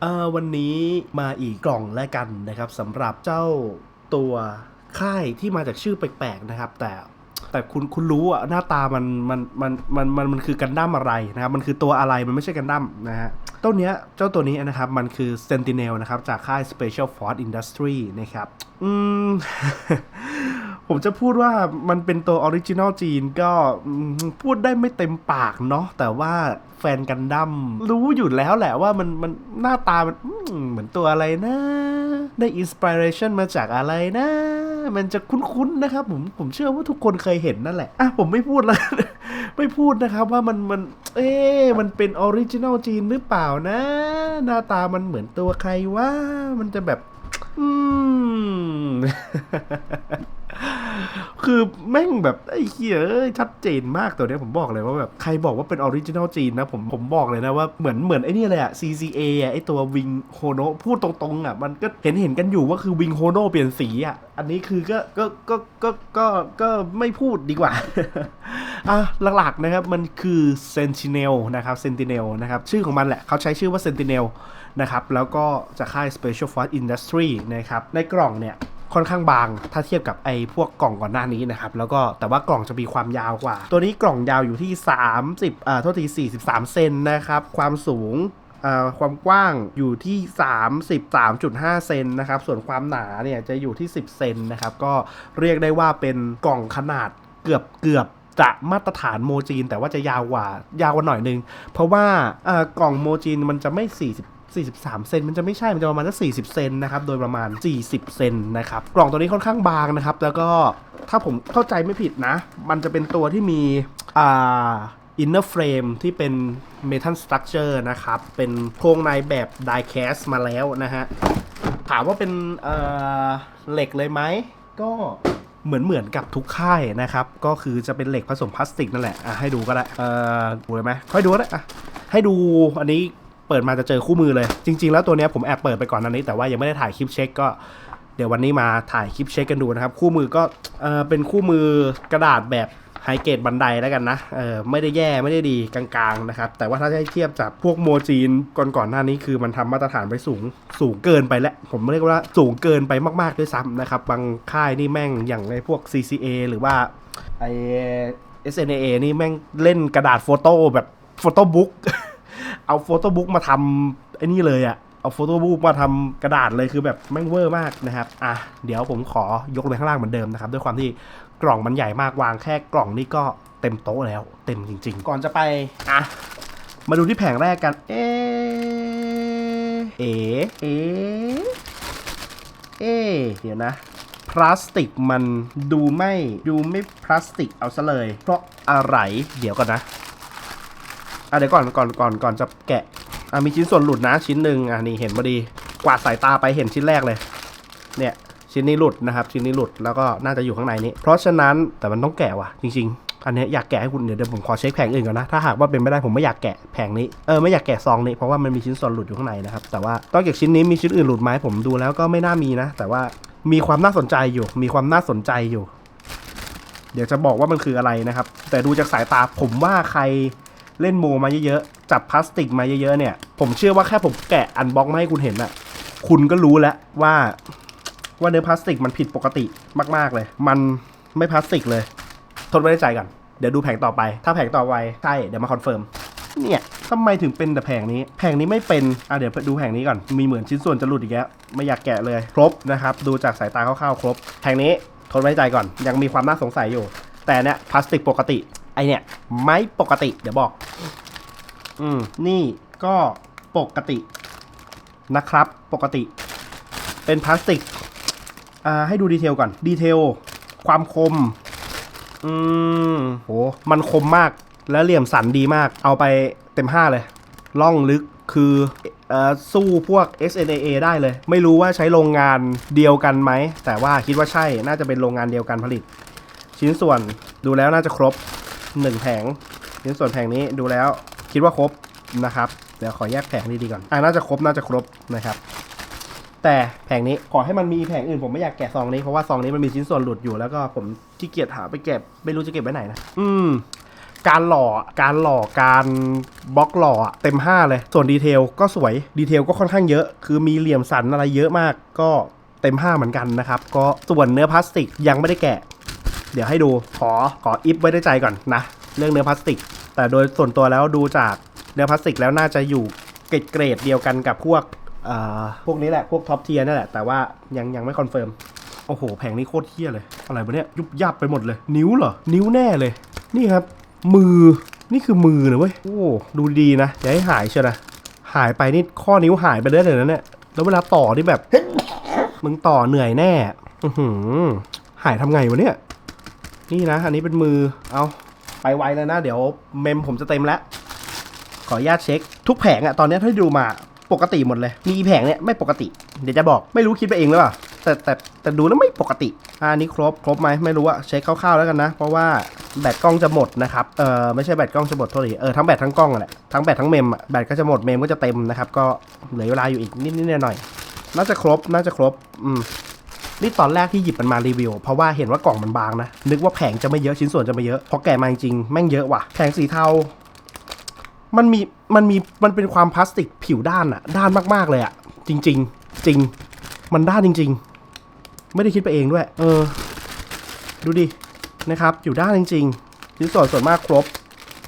เอ่อวันนี้มาอีกกล่องแล้วกันนะครับสำหรับเจ้าตัวค่ายที่มาจากชื่อแปลกๆนะครับ แต่แต่คุณคุณรู้อะหน้าตามันมันมันมันมันมันคือกันดั้มอะไรนะครับมันคือตัวอะไรมันไม่ใช่กันดั้มนะฮะต้นเนี้ยเจ้าตัวนี้นะครับมันคือ Sentinel นะครับจากค่าย Special Force Industry นะครับ อืม ผมจะพูดว่ามันเป็นตัวออริจินอลจีนก็พูดได้ไม่เต็มปากเนาะแต่ว่าแฟนกันดั้มรู้อยู่แล้วแหละว่ามันมันหน้าตามันเหมือนตัวอะไรนะ ได้อินสปิเรชันมาจากอะไรนะ มันจะคุ้นๆนะครับผมผมเชื่อว่าทุกคนเคยเห็นนั่นแหละอะผมไม่พูดแล้วไม่พูดนะครับว่ามันมัน เอ๊มันเป็นออริจินอลจีนหรือเปล่านะ หน้าตามันเหมือนตัวใครว่ามันจะแบบ อืม คือแม่งแบบไอ้เหี้ยเอ้ยชัดเจนมากตัวเนี้ยผมบอกเลยว่าแบบใครบอกว่าเป็นออริจินอลจีนนะผมผมบอกเลยนะว่าเหมือนเหมือนไอ้นี่เลยอะ CCA อะไอ้ตัววิงโฮโนพูดตรงๆอะมันก็เห็นเห็นกันอยู่ว่าคือวิงโฮโนเปลี่ยนสีอะอันนี้คือก็ก็ก็ก็ก็ก็ไม่พูดดีกว่าอะหลักๆนะครับมันคือ Sentinel นะครับ Sentinel นะครับชื่อของมันแหละเขาใช้ชื่อว่า Sentinel นะครับแล้วก็จะค่าย Special Force Industry นะครับในกล่องเนี่ย ค่อนข้างบาง ถ้าเทียบกับไอ้พวกกล่องก่อนหน้านี้นะครับ แล้วก็แต่ว่ากล่องจะมีความยาวกว่า ตัวนี้กล่องยาวอยู่ที่ 30อ่าโทษที43 เซนนะครับ ความสูงอ่าความกว้างอยู่ที่ 33.5 เซนนะครับ ส่วนความหนาเนี่ยจะอยู่ที่ 10 เซนนะครับ ก็เรียกได้ว่าเป็นกล่องขนาดเกือบเกือบจะมาตรฐานโมจีน แต่ว่าจะยาวกว่ายาวกว่าหน่อยนึง เพราะว่าเอ่อกล่องโมจีนมันจะไม่ 40 43 เซนมันจะไม่ใช่ มันจะประมาณสัก40 เซนนะครับ โดยประมาณ 40 เซนนะครับ กล่องตัวนี้ค่อนข้างบางนะครับ แล้วก็ถ้าผมเข้าใจไม่ผิดนะ มันจะเป็นตัวที่มีอ่า inner frame ที่เป็น metal structure นะครับ เป็นโครงในแบบ die cast มาแล้วนะฮะ ถามว่าเป็นเอ่อเหล็กเลยไหม ก็เหมือนเหมือนกับทุกค่ายนะครับ ก็คือจะเป็นเหล็กผสมพลาสติกนั่นแหละ อะให้ดูก็ได้ เอ่อดูเลยไหมค่อยดูก็ได้อะให้ดูอันนี้ เปิดมาจะเจอคู่มือเลย จริง ๆ แล้วตัวนี้ผมแอบเปิดไปก่อนอันนี้ แต่ว่ายังไม่ได้ถ่ายคลิปเช็คก็เดี๋ยววันนี้มาถ่ายคลิปเช็คกันดูนะครับ คู่มือก็เออเป็นคู่มือกระดาษแบบไฮเกรดบันไดแล้วกันนะเออไม่ได้แย่ไม่ได้ดีกลางๆนะครับ แต่ว่าถ้าให้เทียบจากพวกโมจีนก่อนๆหน้านี้คือมันทำมาตรฐานไปสูงสูงเกินไปแล้วผมเรียกว่าสูงเกินไปมากๆด้วยซ้ำนะครับ บางค่ายนี่แม่งอย่างในพวก CCA หรือว่าไอ SNA นี่แม่งเล่นกระดาษโฟโต้แบบโฟโต้บุ๊ก เอาโฟโต้บุ๊กมาทำไอ้นี่เลยอะเอาโฟโต้บุ๊กมาทำกระดาษเลยคือแบบแม่งเวอร์มากนะครับ อะเดี๋ยวผมขอยกลงไปข้างล่างเหมือนเดิมนะครับ ด้วยความที่กล่องมันใหญ่มากวางแค่กล่องนี่ก็เต็มโต๊ะแล้ว เต็มจริง ๆ ก่อนจะไปอะมาดูที่แผงแรกกัน เอะเอะเอะเอะเดี๋ยวนะพลาสติกมันดูไม่ดูไม่พลาสติกเอาซะเลย เพราะอะไรเดี๋ยวก่อนนะ อะเดี๋ยวก่อนก่อนก่อนก่อนจะแกะอะมีชิ้นส่วนหลุดนะชิ้นหนึ่งอะนี่เห็นพอดีกวาดสายตาไปเห็นชิ้นแรกเลย เนี่ยชิ้นนี้หลุดนะครับ ชิ้นนี้หลุดแล้วก็น่าจะอยู่ข้างในนี้ เพราะฉะนั้นแต่มันต้องแกะว่ะจริง ๆ อันนี้อยากแกะให้คุณเดี๋ยวเดี๋ยวผมขอเช็คแผงอื่นก่อนนะถ้าหากว่าเป็นไม่ได้ผมไม่อยากแกะแผงนี้เออไม่อยากแกะซองนี้เพราะว่ามันมีชิ้นส่วนหลุดอยู่ข้างในนะครับแต่ว่านอกจากชิ้นนี้มีชิ้นอื่นหลุดไหมผมดูแล้วก็ไม่น่ามีนะ แต่ว่ามีความน่าสนใจอยู่ มีความน่าสนใจอยู่ เดี๋ยวจะบอกว่ามันคืออะไรนะครับ แต่ดูจากสายตาผมว่าใคร เล่นโมมาเยอะๆ จับพลาสติกมาเยอะๆเนี่ย ผมเชื่อว่าแค่ผมแกะอันบ็อกมาให้คุณเห็นอะคุณก็รู้แล้วว่าว่าเนื้อพลาสติกมันผิดปกติมากๆเลย มันไม่พลาสติกเลย ทนไว้ในใจก่อน เดี๋ยวดูแผงต่อไป ถ้าแผงต่อไปใช่เดี๋ยวมาคอนเฟิร์ม เนี่ยทำไมถึงเป็นแต่แผงนี้ แผงนี้ไม่เป็น อะเดี๋ยวดูแผงนี้ก่อน มีเหมือนชิ้นส่วนจะหลุดอีกแล้ว ไม่อยากแกะเลย ครบนะครับ ดูจากสายตาคร่าวๆครบ แผงนี้ทนไว้ในใจก่อน ยังมีความน่าสงสัยอยู่ แต่เนี่ยพลาสติกปกติ ไอเนี่ยไม่ปกติ เดี๋ยวบอก อืม นี่ก็ปกตินะครับ ปกติ เป็นพลาสติก อ่า ให้ดูดีเทลก่อน ดีเทล ความคม อืมโห มันคมมาก แล้วเหลี่ยมสันดีมาก เอาไปเต็มห้าเลย ล่องลึกคือสู้พวก SNAA ได้เลย ไม่รู้ว่าใช้โรงงานเดียวกันไหม แต่ว่าคิดว่าใช่ น่าจะเป็นโรงงานเดียวกันผลิต ชิ้นส่วนดูแล้วน่าจะครบ 1แผงชิ้นส่วนแผงนี้ดูแล้วคิดว่าครบนะครับ เดี๋ยวขอแยกแผงดีๆก่อน อ่าน่าจะครบน่าจะครบนะครับ แต่แผงนี้ขอให้มันมีแผงอื่นผมไม่อยากแกะซองนี้เพราะว่าซองนี้มันมีชิ้นส่วนหลุดอยู่แล้วก็ผมขี้เกียจหาไปเก็บไม่รู้จะเก็บไว้ไหนนะ อืมการหล่อ การหล่อ การบล็อกหล่อเต็ม 5 เลย ส่วนดีเทลก็สวย ดีเทลก็ค่อนข้างเยอะ คือมีเหลี่ยมสันอะไรเยอะมาก ก็เต็ม 5 เหมือนกันนะครับ ก็ส่วนเนื้อพลาสติกยังไม่ได้แกะ เดี๋ยวให้ดูขอขออิฟไว้ในใจก่อนนะ เรื่องเนื้อพลาสติก แต่โดยส่วนตัวแล้วดูจากเนื้อพลาสติกแล้วน่าจะอยู่เกรดเกรดเดียวกันกับพวกเอ่อพวกนี้แหละพวกท็อปเทียร์นั่นแหละ แต่ว่ายังยังไม่คอนเฟิร์มโอ้โห แผงนี้โคตรเทียเลย อะไรวะเนี่ยยุบยับไปหมดเลย นิ้วเหรอ นิ้วแน่เลย นี่ครับ มือนี่คือมือนะเว้ยโอ้ดูดีนะอย่าให้หายเชียวนะหายไปนี่ข้อนิ้วหายไปได้เลยนะเนี่ยแล้วเวลาต่อนี่แบบมึงต่อเหนื่อยแน่อือหือหายทำไงวะเนี่ย นี่นะ อันนี้เป็นมือ เอาไปไวเลยนะ เดี๋ยวเมมผมจะเต็มแล้ว ขออนุญาตเช็ค ทุกแผงอะตอนนี้ที่ดูมาปกติหมดเลย มีแผงเนี่ยไม่ปกติ เดี๋ยวจะบอก ไม่รู้คิดไปเองหรือเปล่า แต่แต่แต่ดูแล้วไม่ปกติ อันนี้ครบครบไหมไม่รู้อะเช็คคร่าวๆแล้วกันนะ เพราะว่าแบตกล้องจะหมดนะครับ เออไม่ใช่แบตกล้องจะหมดโทษทีเออทั้งแบตทั้งกล้องแหละ ทั้งแบตทั้งเมมอะแบตก็จะหมด เมมก็จะเต็มนะครับ ก็เหลือเวลาอยู่อีกนิดนิดๆหน่อยๆน่าจะครบ น่าจะครบ อืม นี่ตอนแรกที่หยิบมันมารีวิว เพราะว่าเห็นว่ากล่องมันบางนะ นึกว่าแผงจะไม่เยอะชิ้นส่วนจะไม่เยอะพอแกะมาจริงๆแม่งเยอะว่ะแผงสีเทา มันมีมันมีมันเป็นความพลาสติกผิวด้านอะด้านมากๆเลยอะจริง ๆ จริง มันด้านจริง ๆ ไม่ได้คิดไปเองด้วย เออ ดูดินะครับอยู่ด้านจริงๆชิ้นส่วนส่วนมากครบ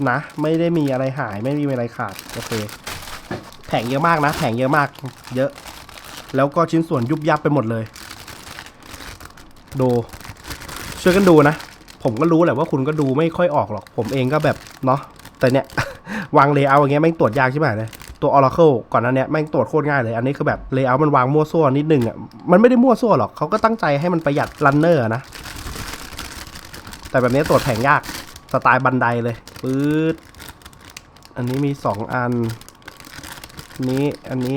นะ ไม่ได้มีอะไรหายไม่มีอะไรขาดโอเคแผงเยอะมากนะ แผงเยอะมาก เยอะ แล้วก็ชิ้นส่วนยุบยับไปหมดเลย ดูช่วยกันดูนะ ผมก็รู้แหละว่าคุณก็ดูไม่ค่อยออกหรอก ผมเองก็แบบเนาะแต่เนี่ย วางเลเยอร์อย่างเงี้ยแม่งตรวจยากใช่ไหมเลยตัว Oracle ก่อนหนั้นเนี่ยแม่งตรวจโคตรง่ายเลย อันนี้คือแบบเลเยอร์มันวางมั่วซั่วนิดนึงอะมันไม่ได้มั่วซั่วหรอกเขาก็ตั้งใจให้มันประหยัดรันเนอร์นะ แต่แบบนี้ตรวจแผงยากสไตล์บันไดเลยปื๊ดอันนี้มีสองอันนี้อันนี้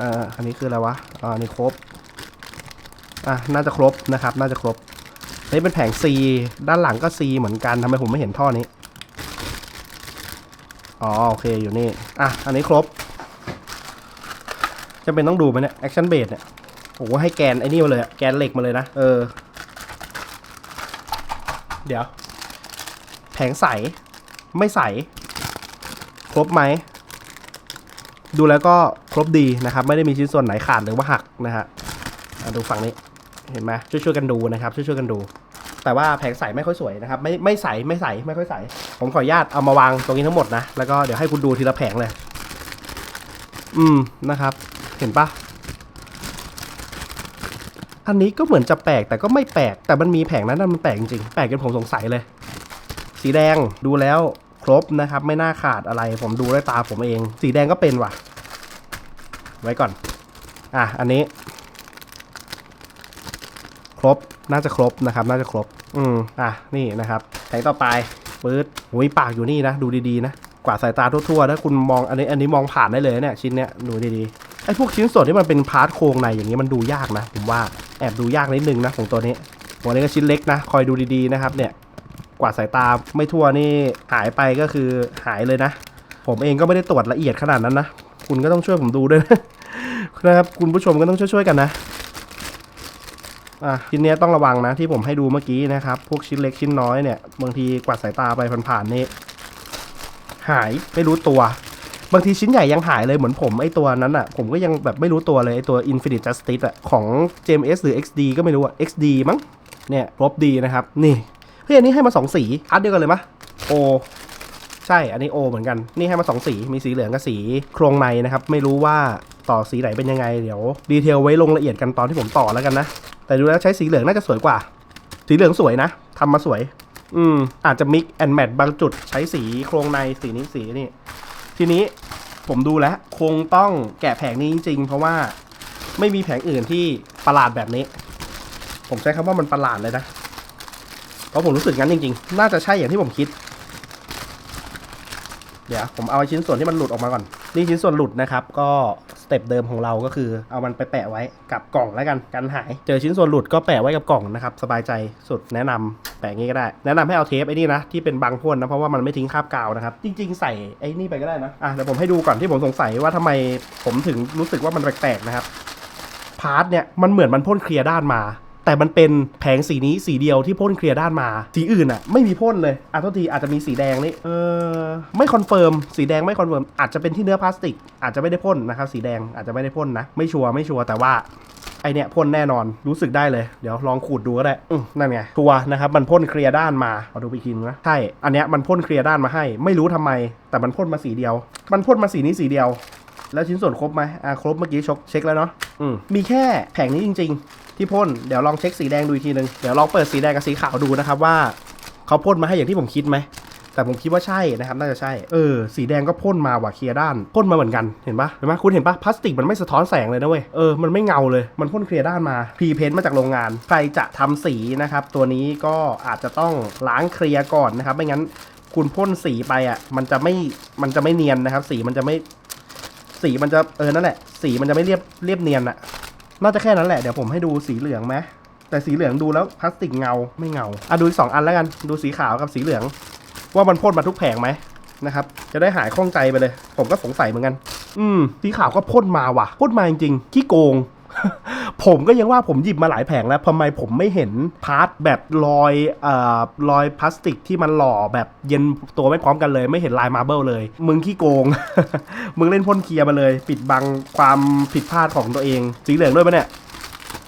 อ่ออันนี้คืออะไรวะอ่าอันนี้ครบ อะน่าจะครบนะครับ น่าจะครบนี่เป็นแผง C ด้านหลังก็ C เหมือนกันทำไมผมไม่เห็นท่อนี้ อ๋อโอเคอยู่นี่ อะ อันนี้ครบจะเป็นต้องดูไหมเนี่ย Action Base เนี่ยโอ้โหให้แกนไอ้นี่มาเลยแกนเหล็กมาเลยนะ เออ เดี๋ยว แผงใส ไม่ใส ครบไหม ดูแล้วก็ครบดีนะครับ ไม่ได้มีชิ้นส่วนไหนขาดหรือว่าหักนะฮะดูฝั่งนี้ เห็นไหมช่วยๆกันดูนะครับช่วยๆกันดู แต่ว่าแผงใสไม่ค่อยสวยนะครับ ไม่ไม่ใสไม่ใสไม่ค่อยใส ผมขออนุญาตเอามาวางตรงนี้ทั้งหมดนะ แล้วก็เดี๋ยวให้คุณดูทีละแผงเลย อืมนะครับ เห็นปะอันนี้ก็เหมือนจะแปลกแต่ก็ไม่แปลก แต่มันมีแผงนั้นนะมันแปลกจริงๆแปลกจนผมสงสัยเลย สีแดงดูแล้วครบนะครับ ไม่น่าขาดอะไร ผมดูด้วยตาผมเอง สีแดงก็เป็นว่ะ ไว้ก่อน อะอันนี้ รบ น่าจะครบนะครับ น่าจะครบ อืมอะ นี่นะครับแผงต่อไปปื๊ดหุยปากอยู่นี่นะ ดูดีๆนะ กวาดสายตาทั่วๆนะคุณมองอันนี้อันนี้มองผ่านได้เลยนะเนี่ยชิ้นเนี้ยดูดีๆ ไอ้พวกชิ้นส่วนที่มันเป็นพาร์ทโครงในอย่างนี้มันดูยากนะ ผมว่า แอบดูยากนิดนึงนะของตัวนี้ตัวนี้ก็ชิ้นเล็กนะ คอยดูดีๆนะครับ เนี่ย กวาดสายตาไม่ทั่วนี่หายไปก็คือหายเลยนะ ผมเองก็ไม่ได้ตรวจละเอียดขนาดนั้นนะ คุณก็ต้องช่วยผมดูด้วยนะครับ คุณผู้ชมก็ต้องช่วยๆกันนะ อะชิ้นเนี้ยต้องระวังนะที่ผมให้ดูเมื่อกี้นะครับ พวกชิ้นเล็กชิ้นน้อยเนี่ยบางทีกวาดสายตาไปผ่านๆนี่หายไม่รู้ตัว บางทีชิ้นใหญ่ยังหายเลยเหมือนผมไอตัวนั้นอะ ผมก็ยังแบบไม่รู้ตัวเลยไอตัว Infinite Justice อะของ JMS หรือ XD ก็ไม่รู้อะ XD มั้งเนี่ยครบดีนะครับ นี่เฮ้ยอันนี้ให้มาสองสีอันเดียวกันเลยมะโอใช่อันนี้โอเหมือนกันนี่ให้มาสองสีมีสีเหลืองกับสีโครงในนะครับ ไม่รู้ว่าต่อสีไหนเป็นยังไงเดี๋ยว ดีเทลไว้ลงละเอียดกันตอนที่ผมต่อแล้วกันนะ แต่ดูแล้วใช้สีเหลืองน่าจะสวยกว่า สีเหลืองสวยนะทำมาสวย อืม อาจจะมิกแอนแมทบางจุดใช้สีโครงในสีนี้สีนี่ ทีนี้ผมดูแล้ว คงต้องแกะแผงนี้จริงๆ เพราะว่าไม่มีแผงอื่นที่ประหลาดแบบนี้ ผมใช้คำว่ามันประหลาดเลยนะ เพราะผมรู้สึกงั้นจริงๆ น่าจะใช่อย่างที่ผมคิด เดี๋ยวผมเอาชิ้นส่วนที่มันหลุดออกมาก่อน นี่ชิ้นส่วนหลุดนะครับ ก็ เต็ปเดิมของเราก็คือเอามันไปแปะไว้กับกล่องแล้วกันกันหาย เจอชิ้นส่วนหลุดก็แปะไว้กับกล่องนะครับสบายใจสุดแนะนำแปะงี้ก็ได้ แนะนำให้เอาเทปไอ้นี่นะที่เป็นบางพ่นนะเพราะว่ามันไม่ทิ้งคราบกาวนะครับจริง ๆ ใส่ไอ้นี่ไปก็ได้นะอะเดี๋ยวผมให้ดูก่อนที่ผมสงสัยว่าทำไมผมถึงรู้สึกว่ามันแปลกๆนะครับพาร์ทเนี่ยมันเหมือนมันพ่นเคลียร์ด้านมา แต่มันเป็นแผงสีนี้สีเดียวที่พ่นเคลียร์ด้านมา สีอื่นอะไม่มีพ่นเลยอะโทษทีอาจจะมีสีแดงนี่เออไม่คอนเฟิร์มสีแดงไม่คอนเฟิร์มอาจจะเป็นที่เนื้อพลาสติก อาจจะไม่ได้พ่นนะครับสีแดงอาจจะไม่ได้พ่นนะ ไม่ชัวร์ไม่ชัวร์แต่ว่าไอเนี้ยพ่นแน่นอนรู้สึกได้เลยเดี๋ยวลองขูดดูก็ได้นั่นไงตัวนะครับมันพ่นเคลียร์ด้านมาเอาดูไปกทีนึงนะใช่อันเนี้ยมันพ่นเคลียร์ด้านมาให้ ไม่รู้ทำไม แต่มันพ่นมาสีเดียว มันพ่นมาสีนี้สีเดียว แล้วชิ้นส่วนครบไหมอ่าครบเมื่อกี้ชกเช็คแล้วเนาะอืมมีแค่แผงนี้จริง ๆ ที่พ่นเดี๋ยวลองเช็คสีแดงดูอีกทีนึงเดี๋ยวลองเปิดสีแดงกับสีขาวดูนะครับว่าเขาพ่นมาให้อย่างที่ผมคิดไหมแต่ผมคิดว่าใช่นะครับน่าจะใช่เออสีแดงก็พ่นมาว่ะเคลียร์ด้านพ่นมาเหมือนกันเห็นปะเห็นปะคุณเห็นปะพลาสติกมันไม่สะท้อนแสงเลยนะเว้ยเออมันไม่เงาเลยมันพ่นเคลียร์ด้านมาพรีเพนต์มาจากโรงงาน ใครจะทำสีนะครับตัวนี้ก็อาจจะต้องล้างเคลียร์ก่อนนะครับไม่งั้นคุณพ่นสีไปอะมันจะไม่มันจะไม่เนียนนะครับ สีมันจะไม่สีมันจะเออนั่นแหละ สีมันจะไม่เรียบเรียบเนียนอะ น่าจะแค่นั้นแหละ เดี๋ยวผมให้ดูสีเหลืองไหมแต่สีเหลืองดูแล้วพลาสติกเงาไม่เงาอะดูอีกสองอันแล้วกันดูสีขาวกับสีเหลือง ว่ามันพ่นมาทุกแผงไหมนะครับ จะได้หายข้องใจไปเลย ผมก็สงสัยเหมือนกัน อืม สีขาวก็พ่นมาว่ะ พ่นมาจริงๆขี้โกง ผมก็ยังว่าผมหยิบมาหลายแผงแล้วทำไมผมไม่เห็นพาร์ทแบบรอยเอ่อรอยพลาสติกที่มันหล่อแบบเย็นตัวไม่พร้อมกันเลย ไม่เห็นลายมาร์เบิลเลย มึงขี้โกง มึงเล่นพ่นเคลียร์มาเลย ปิดบังความผิดพลาดของตัวเอง สีเหลืองด้วยปะเนี่ย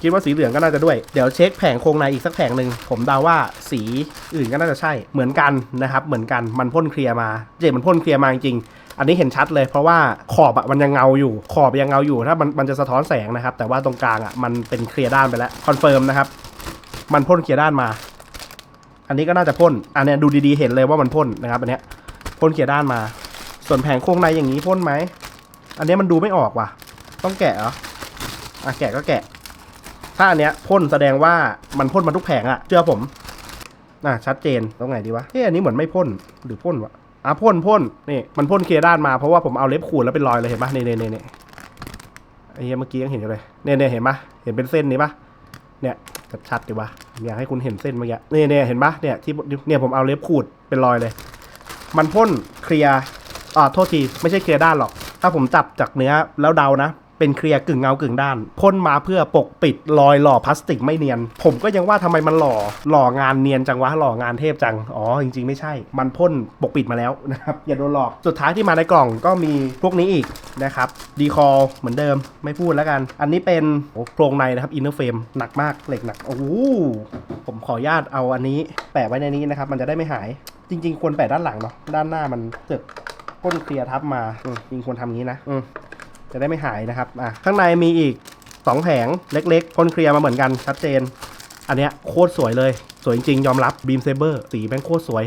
คิดว่าสีเหลืองก็น่าจะด้วย เดี๋ยวเช็คแผงโครงในอีกสักแผงหนึ่ง ผมเดาว่าสีอื่นก็น่าจะใช่ เหมือนกันนะครับ เหมือนกัน มันพ่นเคลียร์มา เจมันพ่นเคลียร์มาจริง อันนี้เห็นชัดเลยเพราะว่าขอบอะมันยังเงาอยู่ ขอบยังเงาอยู่ถ้ามันมันจะสะท้อนแสงนะครับ แต่ว่าตรงกลางอะมันเป็นเคลียร์ด้านไปแล้วคอนเฟิร์มนะครับ มันพ่นเคลียร์ด้านมา อันนี้ก็น่าจะพ่นอันเนี้ยดูดีๆเห็นเลยว่ามันพ่นนะครับอันเนี้ยพ่นเคลียร์ด้านมา ส่วนแผงโครงในอย่างนี้พ่นไหมอันเนี้ยมันดูไม่ออกว่ะ ต้องแกะเหรออะแกะก็แกะ ถ้าอันเนี้ยพ่นแสดงว่ามันพ่นมาทุกแผงอะเชื่อผมน่ะชัดเจนตรงไหนดีวะเฮ้ยอันนี้เหมือนไม่พ่นหรือพ่นวะ อะพ่นพ่นนี่มันพ่นเคลียด้านมาเพราะว่าผมเอาเล็บขูดแล้วเป็นรอยเลยเห็นปะเนี่นี่ยเนี่ไอ้เหี้ยเมื่อกี้ยังเห็นอยู่เลยเนี่ยเนี่ยเห็นปะเห็นเป็นเส้นนี้ปะเนี่ยชัดๆดีวะอยากให้คุณเห็นเส้นเมื่อกี้เนี่เนี่ยเห็นปะเนี่ยที่เนี่ยผมเอาเล็บขูดเป็นรอยเลย มันพ่นเคลียร์อ่าโทษทีไม่ใช่เคลียร์ด้านหรอก ถ้าผมจับจากเนื้อแล้วเดานะ เป็นเคลียร์กึ่งเงากึ่งด้านพ่นมาเพื่อปกปิดรอยหล่อพลาสติกไม่เนียน ผมก็ยังว่าทำไมมันหล่อหล่องานเนียนจังวะหล่องานเทพจังอ๋อจริง ๆ ไม่ใช่ มันพ่นปกปิดมาแล้วนะครับอย่าโดนหลอกสุดท้ายที่มาในกล่องก็มีพวกนี้อีกนะครับดีคอเหมือนเดิมไม่พูดแล้วกัน อันนี้เป็นโครงในนะครับอินเนอร์เฟรมหนักมากเหล็กหนักโอ้โหผมขออนุญาตเอาอันนี้แปะไว้ในนี้นะครับมันจะได้ไม่หาย จริง ๆ ควรแปะด้านหลังเนาะด้านหน้ามันเกิดพ่นเคลียร์ทับมาจริงควรทำอย่างนี้นะ จะได้ไม่หายนะครับอะข้างในมีอีก2แผงเล็กๆพ่นเคลียร์มาเหมือนกันชัดเจน อันเนี้ยโคตรสวยเลย สวยจริงยอมรับบีมเซเบอร์สีแม่งโคตรสวย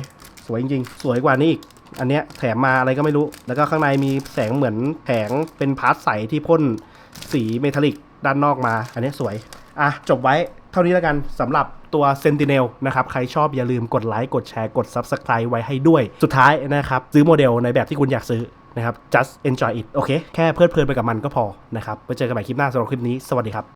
สวยจริง สวยกว่านี้อีกอันเนี้ยแถมมาอะไรก็ไม่รู้ แล้วก็ข้างในมีแสงเหมือนแผงเป็นพาร์ทใสที่พ่นสีเมทัลลิกด้านนอกมา อันเนี้ยสวย อะ จบไว้เท่านี้แล้วกันสำหรับตัว Sentinel นะครับ ใครชอบอย่าลืมกดไลค์ กดแชร์ กด Subscribe ไว้ให้ด้วย สุดท้ายนะครับ ซื้อโมเดลในแบบที่คุณอยากซื้อ นะครับ just enjoy it โอเค แค่เพลิดเพลินไปกับมันก็พอนะครับไว้เจอกันใหม่คลิปหน้าสำหรับคลิปนี้ สวัสดีครับ